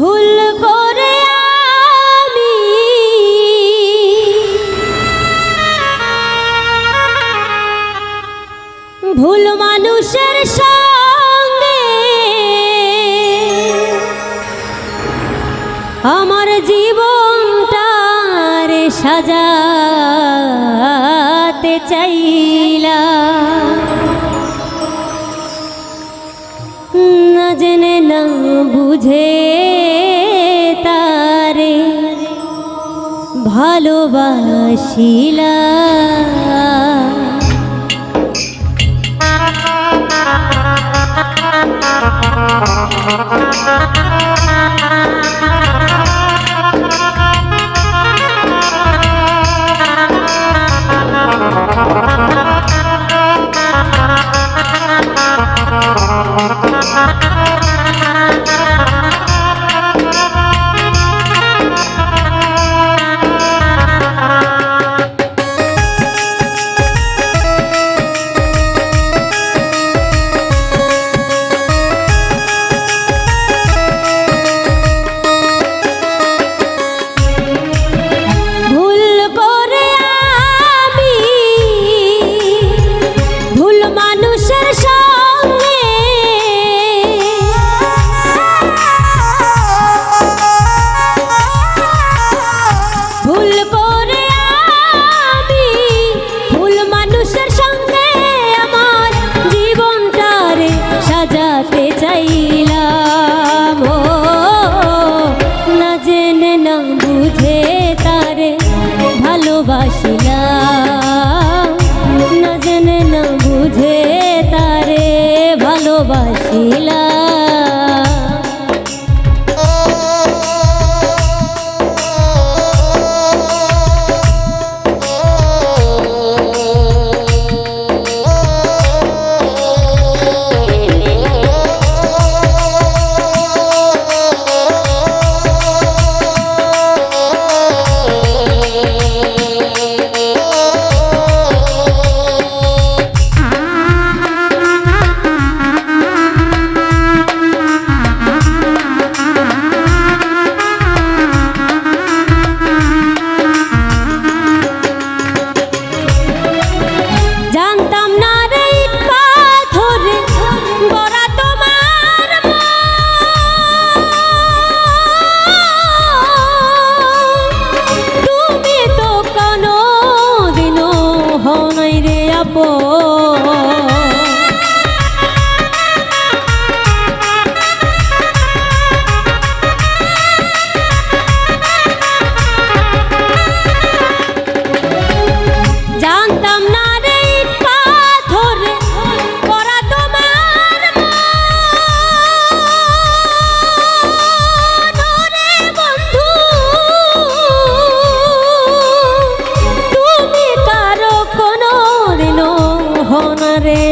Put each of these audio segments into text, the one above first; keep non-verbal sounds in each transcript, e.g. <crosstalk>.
ভুল করে আমি। ভুল মানুষের সঙ্গে আমার জীবনটা রে সাজাতে চাইলা না জেনে না বুঝে ভালোবাসিলা। ভুল <laughs> রে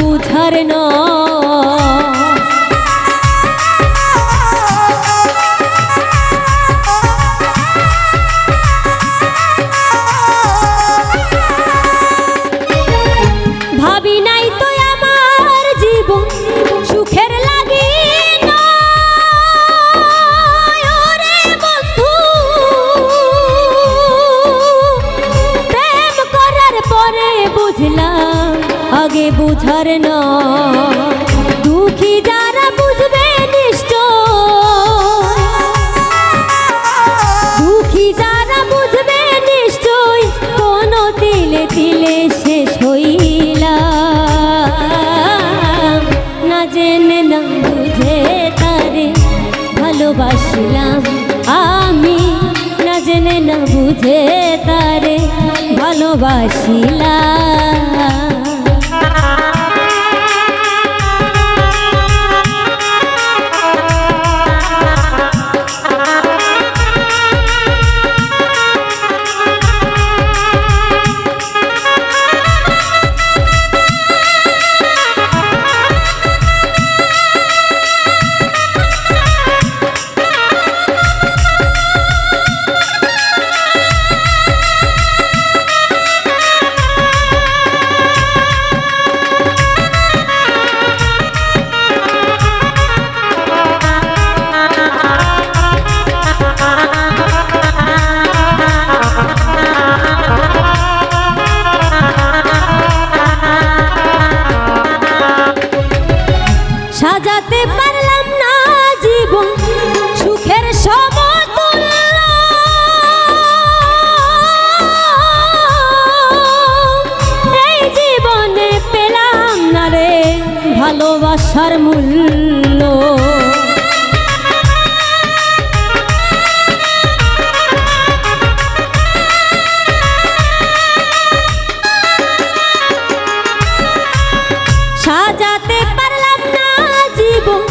বুঝার নয়। বুঝার নয় দুঃখী যারা বুঝবে নিশ্চয়, দুঃখী যারা বুঝবে নিশ্চয় কোন তিলে তিলে শেষ হইলাম। না জেনে তারে ভালোবাসলাম আমি। না জেনে না বুঝে তারে ভালোবাসিলাম। ভালোবাসার মূল্য। জীবন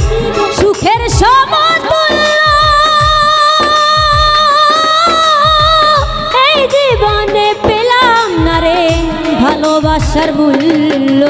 সুখের পেলাম ভালোবাসার মূল্য।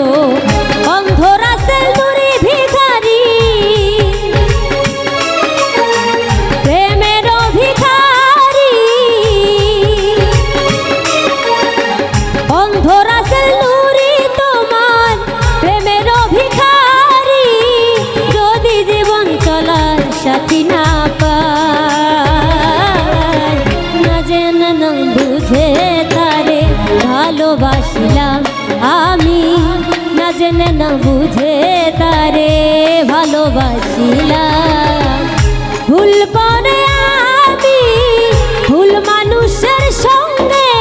না বুঝে তারে ভালোবাসিলাম। ভুল করে আমি ভুল মানুষের সঙ্গে।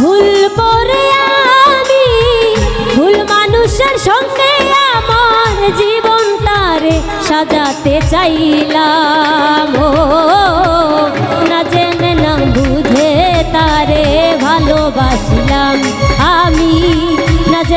ভুল করে আমি ভুল মানুষের সঙ্গে আমার জীবনটারে সাজাতে চাইলাম। ও